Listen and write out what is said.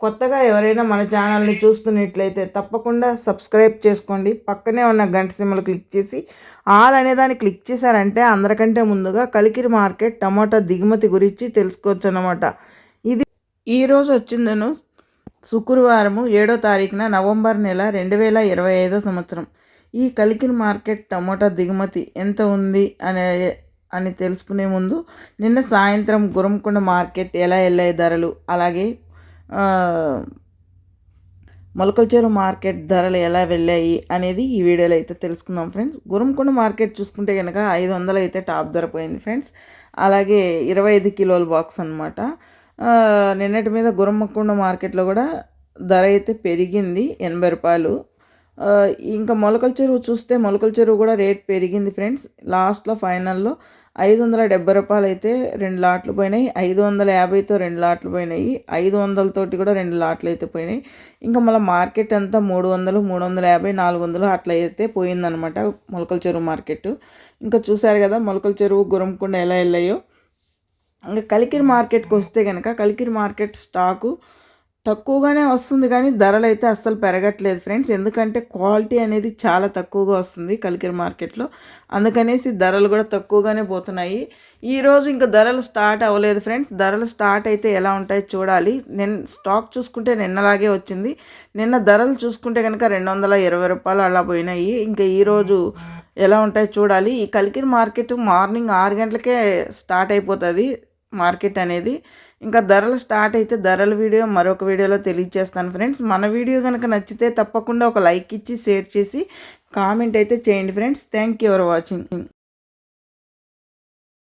కొత్తగా ఎవరైనా మన ఛానల్ని చూస్తున్నట్లయితే తప్పకుండా సబ్స్క్రైబ్ చేసుకోండి. పక్కనే ఉన్న గంట సిమ్మలు క్లిక్ చేసి ఆల్ అనే దాన్ని క్లిక్ చేశారంటే అందరికంటే ముందుగా కలికిరి మార్కెట్ టమాటా దిగుమతి గురించి తెలుసుకోవచ్చు అన్నమాట ఇది ఈరోజు వచ్చిందను శుక్రవారము ఏడో తారీఖున నవంబర్ నెల రెండు వేల ఇరవై ఐదో సంవత్సరం. ఈ కలికిరి మార్కెట్ టమోటా దిగుమతి ఎంత ఉంది అనే అని తెలుసుకునే ముందు నిన్న సాయంత్రం గురంకొండ మార్కెట్ ఎలా వెళ్ళాయి ధరలు అలాగే మొలకల్చెరు మార్కెట్ ధరలు ఎలా వెళ్ళాయి అనేది ఈ వీడియోలో అయితే తెలుసుకుందాం ఫ్రెండ్స్. గురంకొండ మార్కెట్ చూసుకుంటే కనుక ఐదు వందలు అయితే టాప్ ధర పోయింది ఫ్రెండ్స్. అలాగే ఇరవై ఐదు కిలోల బాక్స్ అనమాట నిన్నటి మీద గురమ్మకొండ మార్కెట్లో కూడా ధర అయితే పెరిగింది ఎనభై రూపాయలు. ఇంకా మొలకల చెరువు చూస్తే మొలకల చెరువు కూడా రేట్ పెరిగింది ఫ్రెండ్స్. లాస్ట్లో ఫైనల్లో ఐదు వందల డెబ్బై రూపాయలు అయితే రెండు లాట్లు పోయినాయి. ఐదు వందల యాభైతో రెండు లాట్లు పోయినాయి. ఐదు వందలతోటి కూడా రెండు లాట్లు అయితే పోయినాయి. ఇంకా మళ్ళీ మార్కెట్ అంతా మూడు వందలు మూడు వందల యాభై నాలుగు వందలు అట్లా అయితే పోయిందనమాట మొలకల చెరువు మార్కెట్ ఇంకా చూసారు కదా మొలకల చెరువు గురంకొండ ఎలా వెళ్ళాయో. ఇంకా కలికిరి మార్కెట్కి వస్తే కనుక కలికిరి మార్కెట్ స్టాకు తక్కువగానే వస్తుంది కానీ ధరలు అయితే అస్సలు పెరగట్లేదు ఫ్రెండ్స్. ఎందుకంటే క్వాలిటీ అనేది చాలా తక్కువగా వస్తుంది కలికిరి మార్కెట్లో. అందుకనేసి ధరలు కూడా తక్కువగానే పోతున్నాయి. ఈరోజు ఇంకా ధరలు స్టార్ట్ అవ్వలేదు ఫ్రెండ్స్. ధరలు స్టార్ట్ అయితే ఎలా ఉంటాయో చూడాలి. నిన్న స్టాక్ చూసుకుంటే నిన్నలాగే వచ్చింది. నిన్న ధరలు చూసుకుంటే కనుక రెండు వందల ఇరవై రూపాయలు అలా పోయినాయి. ఇంకా ఈరోజు ఎలా ఉంటాయో చూడాలి. ఈ కలికిరి మార్కెట్ మార్నింగ్ ఆరు గంటలకే స్టార్ట్ అయిపోతుంది. మార్కెట్ అనేది. ఇంకా ధరలు స్టార్ట్ అయితే ధరల వీడియో మరొక వీడియోలో తెలియజేస్తాను ఫ్రెండ్స్. మన వీడియో కనుక నచ్చితే తప్పకుండా ఒక లైక్ ఇచ్చి షేర్ చేసి కామెంట్ అయితే చేయండి friends. Thank you for watching.